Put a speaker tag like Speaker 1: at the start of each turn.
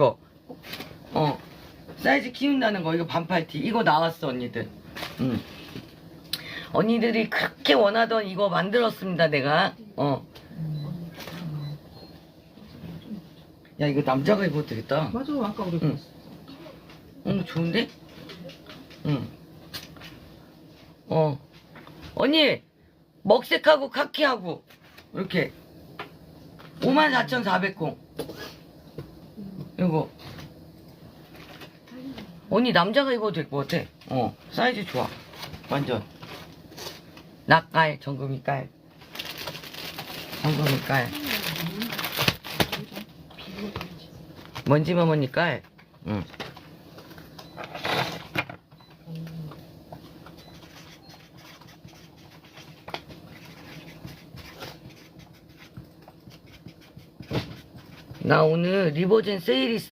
Speaker 1: 거. 어. 사이즈 키운다는 거 이거 반팔티 이거 나왔어 언니들. 응. 언니들이 그렇게 원하던 이거 만들었습니다 내가. 어. 야 이거 남자가 입어도 되겠다.
Speaker 2: 맞아 아까 우리
Speaker 1: 응. 응 좋은데? 응. 어. 언니 먹색하고 카키하고 이렇게 54,400공. 이거. 언니 남자가 입어도 될 것 같아. 어 사이즈 좋아. 완전. 낙깔 정금이 깔. 정금이 깔. 먼지머머니 깔. 응. 나 오늘 리버젠 세일이